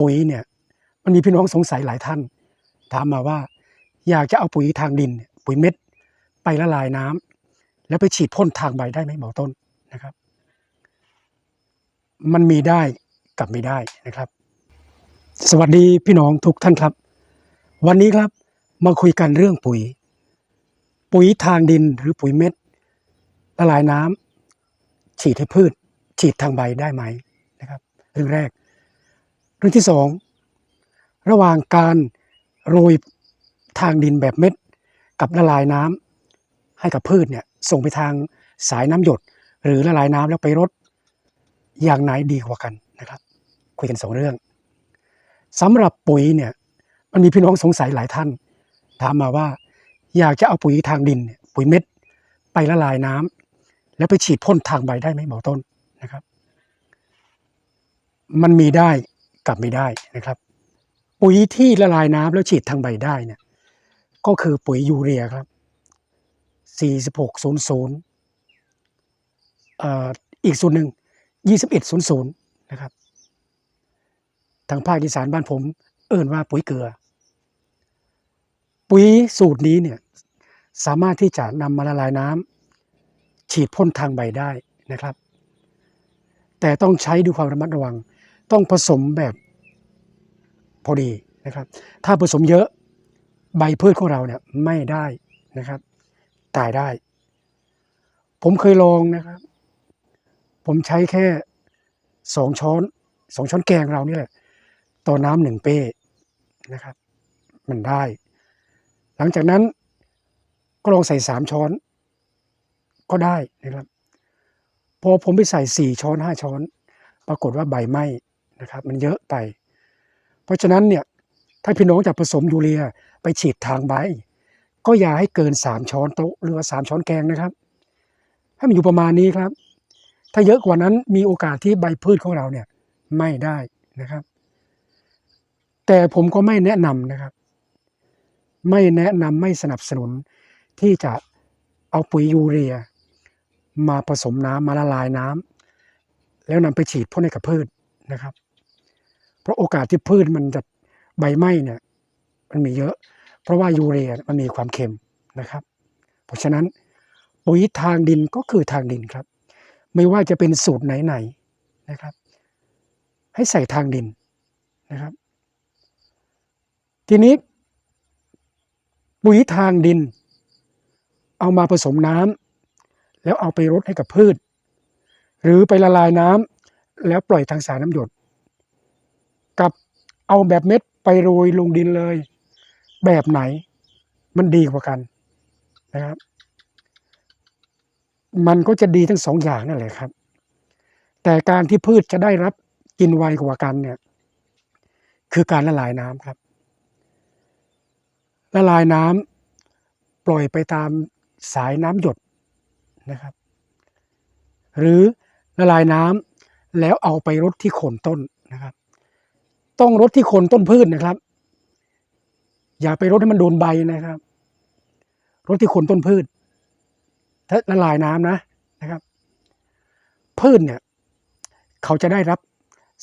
ปุ๋ยเนี่ยมันมีพี่น้องสงสัยหลายท่าน ถามมาว่า อยากจะเอาปุ๋ยทางดิน ปุ๋ยเม็ดไปละลายน้ำแล้วไปฉีดพ่นทางใบได้ไหมหมอต้นนะครับ มันมีได้กับไม่ได้นะครับ สวัสดีพี่น้องทุกท่านครับ วันนี้ครับมาคุยกันเรื่องปุ๋ย ปุ๋ยทางดินหรือปุ๋ยเม็ดละลายน้ำฉีดให้พืช ฉีดทางใบได้ไหมนะครับ เรื่องแรก เรื่องที่สองระหว่างการโรยทางดินแบบเม็ด กับละลายน้ำให้กับพืชเนี่ยส่งไปทางสายน้ำหยด หรือละลายน้ำแล้วไปรดอย่างไหนดีกว่ากันนะครับ คุยกันสองเรื่องสำหรับปุ๋ยเนี่ยมันมีพี่น้องสงสัยหลายท่าน ถามมาว่า อยากจะเอาปุ๋ยทางดินปุ๋ยเม็ด ไปละลายน้ำแล้วไปฉีดพ่นทางใบได้ไหมหมอต้นนะครับ มันมีได้ กับไม่ได้นะครับ ปุ๋ยที่ละลายน้ำแล้วฉีดทางใบได้เนี่ยก็คือปุ๋ยยูเรียครับ 4600เอ่ออีกส่วนหนึ่ง 2100 นะครับ ทางภาคอีสานบ้านผม เอิ่นว่าปุ๋ยเกลือ ปุ๋ยสูตรนี้เนี่ยสามารถที่จะนำมาละลายน้ำฉีดพ่นทางใบได้นะครับ แต่ต้องใช้ด้วยความระมัดระวัง ต้องผสมแบบพอดีนะครับ ถ้าผสมเยอะใบพืชของเราเนี่ยไม่ได้นะครับ ตายได้ ผมเคยลองนะครับ ผมใช้แค่สองช้อนสองช้อนแกงเรานี่แหละต่อน้ำหนึ่งเป้นะครับ มันได้ หลังจากนั้นก็ลองใส่สามช้อน ก็ได้นะครับ พอผมไปใส่สี่ช้อนห้าช้อน ปรากฏว่าใบไหม้ นะครับมันเยอะไป เพราะฉะนั้นเนี่ยถ้าพี่น้องจะผสมยูเรียไปฉีดทางใบ ก็อย่าให้เกินสามช้อนโต๊ะหรือว่าสามช้อนแกงนะครับ ให้มันอยู่ประมาณนี้ครับ ถ้าเยอะกว่านั้นมีโอกาสที่ใบพืชของเราเนี่ยไม่ได้นะครับ แต่ผมก็ไม่แนะนำนะครับ ไม่แนะนำไม่สนับสนุนที่จะเอาปุ๋ยยูเรีย มาผสมน้ำมาละลายน้ำแล้วนำไปฉีดพ่นให้กับพืชนะครับ เพราะโอกาสที่พืชมันจะใบไหม้เนี่ยมันมีเยอะ เพราะว่ายูเรียมันมีความเค็มนะครับ เพราะฉะนั้นปุ๋ยทางดินก็คือทางดินครับ ไม่ว่าจะเป็นสูตรไหนๆนะครับ ให้ใส่ทางดินนะครับ ทีนี้ ปุ๋ยทางดิน เอามาผสมน้ำแล้วเอาไปรดให้กับพืช หรือไปละลายน้ำแล้วปล่อยทางสายน้ำหยด เอาแบบเม็ดไปโรยลงดินเลย แบบไหนมันดีกว่ากันนะครับ มันก็จะดีทั้งสองอย่างนั่นแหละครับ แต่การที่พืชจะได้รับกินไวกว่ากันเนี่ย คือการละลายน้ำครับ ละลายน้ำปล่อยไปตามสายน้ำหยดนะครับ หรือละลายน้ำแล้วเอาไปรดที่โคนต้นนะครับ ต้องรดที่โคนต้นพืชนะครับ อย่าไปรดให้มันโดนใบนะครับรดที่โคนต้นพืชถ้าละลายน้ำนะนะครับ พืชเนี่ย เขาจะได้รับ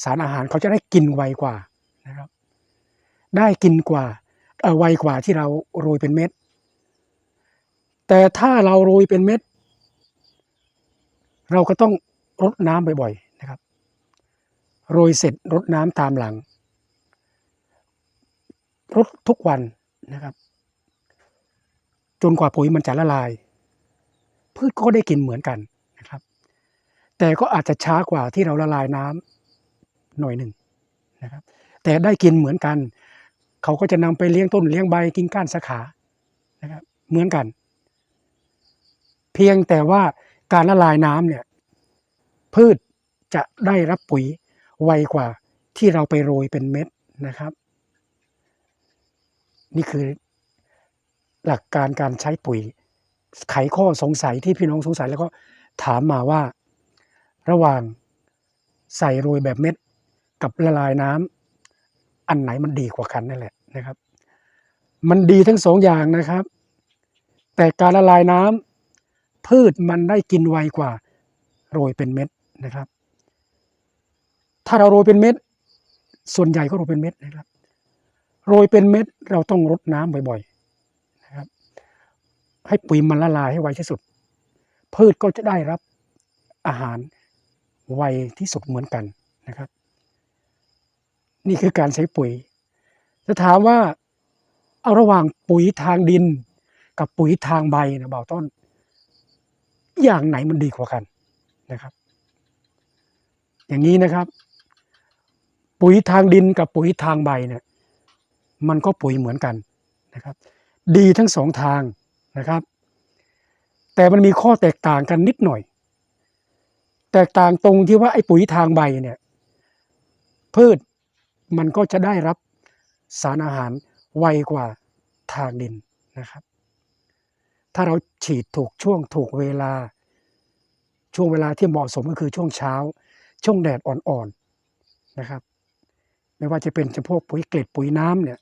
สารอาหารเขาจะได้กินไวกว่านะครับ ได้กินกว่าเออไวกว่าที่เราโรยเป็นเม็ด แต่ถ้าเราโรยเป็นเม็ด เราก็ต้องรดน้ำบ่อยๆนะครับ โรยเสร็จรดน้ำตามหลัง รดทุกวันนะครับ จนกว่าปุ๋ยมันจะละลาย พืชก็ได้กินเหมือนกันนะครับ แต่ก็อาจจะช้ากว่าที่เราละลายน้ำหน่อยหนึ่งนะครับ แต่ได้กินเหมือนกัน เขาก็จะนำไปเลี้ยงต้นเลี้ยงใบกินก้านสาขานะครับ เหมือนกัน เพียงแต่ว่าการละลายน้ำเนี่ย พืชจะได้รับปุ๋ยไวกว่าที่เราไปโรยเป็นเม็ดนะครับ นี่คือหลักการการใช้ปุ๋ย ไขข้อสงสัยที่พี่น้องสงสัยแล้วก็ถามมาว่า ระหว่างใส่โรยแบบเม็ดกับละลายน้ำอันไหนมันดีกว่ากันนั่นแหละนะครับ มันดีทั้งสองอย่างนะครับ แต่การละลายน้ำพืชมันได้กินไวกว่า โรยเป็นเม็ดนะครับ ถ้าเราโรยเป็นเม็ดส่วนใหญ่ก็โรยเป็นเม็ดนะครับ โรยเป็นเม็ดเราต้องรดน้ำบ่อยๆนะครับ ให้ปุ๋ยมันละลายให้ไวที่สุด พืชก็จะได้รับอาหารไวที่สุดเหมือนกันนะครับ นี่คือการใช้ปุ๋ยจะถามว่าเอาระหว่างปุ๋ยทางดิน กับปุ๋ยทางใบนะเบาต้น อย่างไหนมันดีกว่ากันนะครับ อย่างนี้นะครับ ปุ๋ยทางดินกับปุ๋ยทางใบเนี่ย มันก็ปุ๋ยเหมือนกันนะครับ ดีทั้งสองทางนะครับ แต่มันมีข้อแตกต่างกันนิดหน่อย แตกต่างตรงที่ว่าไอ้ปุ๋ยทางใบเนี่ยพืชมันก็จะได้รับสารอาหารไวกว่าทางดินนะครับ ถ้าเราฉีดถูกช่วงถูกเวลา ช่วงเวลาที่เหมาะสมก็คือช่วงเช้า ช่วงแดดอ่อนๆนะครับ ไม่ว่าจะเป็นจำพวกปุ๋ยเกล็ดปุ๋ยน้ำเนี่ย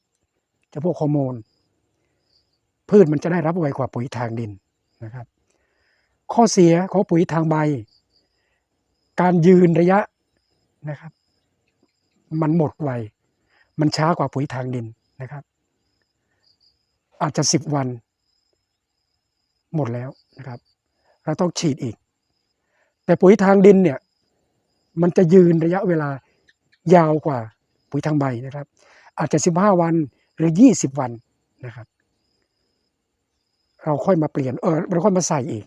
จำพวกฮอร์โมน พืชมันจะได้รับไวกว่าปุ๋ยทางดินนะครับ ข้อเสียของปุ๋ยทางใบ การยืนระยะนะครับ มันหมดไวมันช้ากว่าปุ๋ยทางดินนะครับ อาจจะสิบวัน หมดแล้วนะครับ เราต้องฉีดอีก แต่ปุ๋ยทางดินเนี่ยมันจะยืนระยะเวลายาวกว่าปุ๋ยทางใบนะครับ อาจจะสิบห้าวัน หรือยี่สิบวันนะครับ เราค่อยมาเปลี่ยนเออเราค่อยมาใส่อีก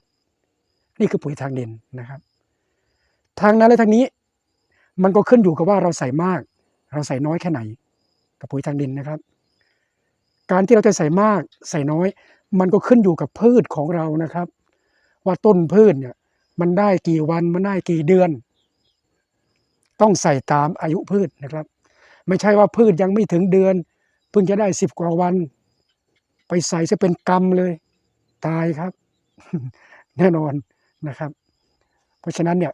นี่คือปุ๋ยทางดินนะครับ ทางนั้นและทางนี้มันก็ขึ้นอยู่กับว่าเราใส่มาก เราใส่น้อยแค่ไหน กับปุ๋ยทางดินนะครับ การที่เราจะใส่มากใส่น้อย มันก็ขึ้นอยู่กับพืชของเรานะครับ ว่าต้นพืชเนี่ยมันได้กี่วันมันได้กี่เดือน ต้องใส่ตามอายุพืชนะครับ ไม่ใช่ว่าพืชยังไม่ถึงเดือน เพิ่งจะได้สิบกว่าวัน ไปใส่จะเป็นกรรมเลย ตายครับ แน่นอนนะครับ เพราะฉะนั้นเนี่ย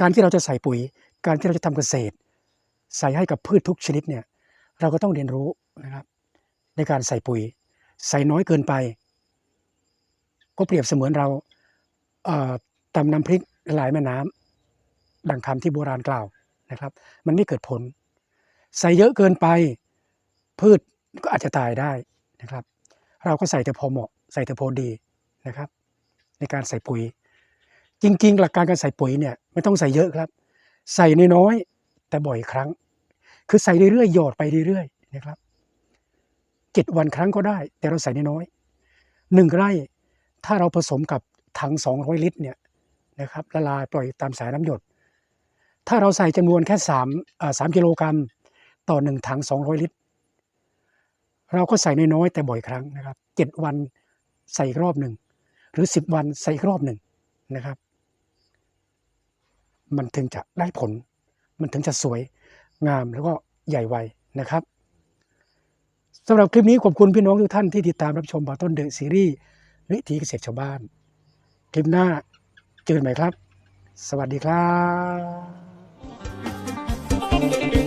การที่เราจะใส่ปุ๋ย การที่เราจะทำเกษตร ใส่ให้กับพืชทุกชนิดเนี่ย เราก็ต้องเรียนรู้นะครับ ในการใส่ปุ๋ย ใส่น้อยเกินไป ก็เปรียบเสมือนเราเตำน้ำพริกละลายแม่น้ำดังคำที่โบราณกล่าวนะครับ มันไม่เกิดผล ใส่เยอะเกินไป พืชก็อาจจะตายได้นะครับ เราก็ใส่แต่พอเหมาะ ใส่แต่พอดีนะครับ ในการใส่ปุ๋ย จริง ๆ หลักการการใส่ปุ๋ยเนี่ยไม่ต้องใส่เยอะครับ ใส่น้อยๆแต่บ่อยครั้ง คือใส่เรื่อยๆหยอดไปเรื่อยๆนะครับเจ็ดวันครั้งก็ได้ แต่เราใส่น้อยๆหนึ่งไร่ถ้าเราผสมกับถัง 200 ลิตรเนี่ยนะครับละลายปล่อยตามสายน้ำหยด ถ้าเราใส่จำนวนแค่3อ่า3กิโลกรัมต่อหนึ่งถัง 200 ลิตร เราก็ใส่น้อยๆแต่บ่อยครั้งนะครับเจ็ดวันใส่รอบหนึ่งหรือ10วันใส่รอบหนึ่งนะครับ มันถึงจะได้ผล มันถึงจะสวยงามแล้วก็ใหญ่ไวนะครับสำหรับคลิปนี้ขอบคุณพี่น้องทุกท่านที่ติดตามรับชมบาต้นเดอะซีรีส์วิถีเกษตรชาวบ้าน คลิปหน้าเจอกันใหม่ครับ สวัสดีครับ